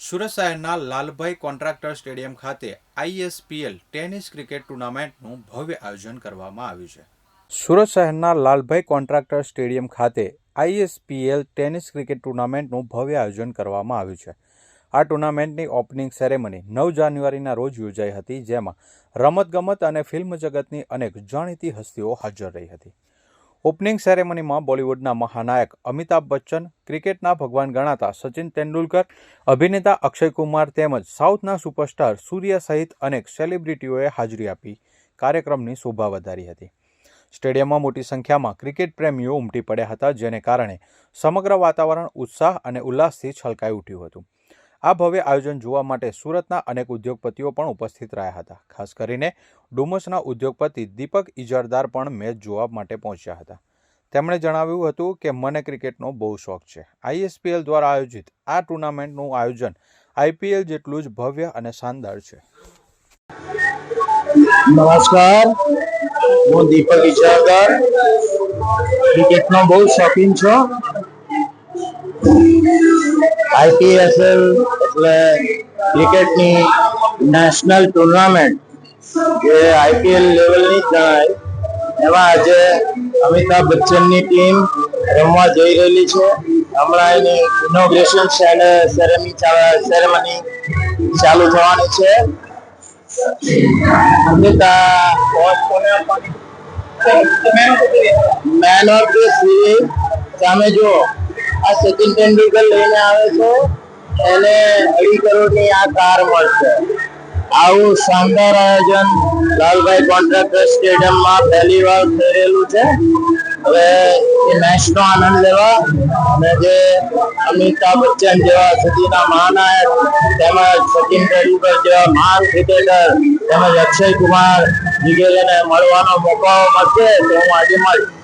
સુરત શહેરના Lalbhai contractor stadium ખાતે આઈએસપીએલ tennis cricket ટુર્નામેન્ટનું ભવ્ય આયોજન કરવામાં આવ્યું છે. સુરત શહેરના લાલભાઈ કોન્ટ્રાક્ટર સ્ટેડિયમ ખાતે આઈએસપીએલ ટેનિસ ક્રિકેટ ટુર્નામેન્ટનું ભવ્ય આયોજન કરવામાં આવ્યું છે. આ ટુર્નામેન્ટની ઓપનિંગ સેરેમની નવ જાન્યુઆરીના રોજ યોજાઈ હતી, જેમાં રમતગમત અને ફિલ્મ જગતની અનેક જાણીતી હસ્તીઓ હાજર રહી હતી. ઓપનિંગ સેરેમનીમાં બોલિવૂડના મહાનાયક અમિતાભ બચ્ચન, ક્રિકેટના ભગવાન ગણાતા સચિન તેંડુલકર, અભિનેતા અક્ષય કુમાર તેમજ સાઉથના સુપરસ્ટાર સૂર્ય સહિત અનેક સેલિબ્રિટીઓએ હાજરી આપી. કાર્યક્રમની શોભા વધારી હતી. સ્ટેડિયમમાં મોટી સંખ્યામાં ક્રિકેટ પ્રેમીઓ ઉમટી પડ્યા હતા, જેને કારણે સમગ્ર વાતાવરણ ઉત્સાહ અને ઉલ્લાસથી છલકાઈ ઉઠ્યું હતું. આ ભવ્ય આયોજન જોવા માટે સુરતના અનેક ઉદ્યોગપતિઓ પણ ઉપસ્થિત રહ્યા હતા. ખાસ કરીને ડુમસના ઉદ્યોગપતિ દીપક ઇજારદાર પણ મેચ જોવા માટે પહોંચ્યા હતા. તેમણે જણાવ્યું હતું કે, મને ક્રિકેટનો બહુ શોખ છે. આઈએસપીએલ દ્વારા આયોજિત આ ટુર્નામેન્ટનું આયોજન આઈપીએલ જેટલું જ ભવ્ય અને શાનદાર છે. નમસ્કાર. હું દીપક ઇજારદાર. ક્રિકેટનો બહુ શોખીન છું. આઈપીએસએલ એટલે ક્રિકેટની નેશનલ ટુર્નામેન્ટ જે આઈપીએલ લેવલની જણાય એમાં આજે અમિતાભ બચ્ચનની ટીમ રમવા જઈ રહેલી છે. હમણાં એની ઇનોગ્રેશન સેરેમની સેરેમની ચાલુ થવાની છે. અમિતા મેન ઓફ ધ સિરીઝ સામે જો આ સચિન તેંડુલકર લઈને આવે છે. એને અઢી કરોડની આ કાર મળશે. આવું શાનદાર આયોજન લાલભાઈ કોન્ટ્રાક્ટર સ્ટેડિયમમાં પહેલી વાર થયેલું છે. હવે એ મેચનો આનંદ લેવા અને જે અમિતાભ બચ્ચન જેવા સદીના મહાનાયક તેમજ સચિન તેંડુલકર જેવા મહાન ક્રિકેટર તેમજ અક્ષય કુમાર વગેરેને મળવાનો મોકો મળશે તો હું આજે મળીશ.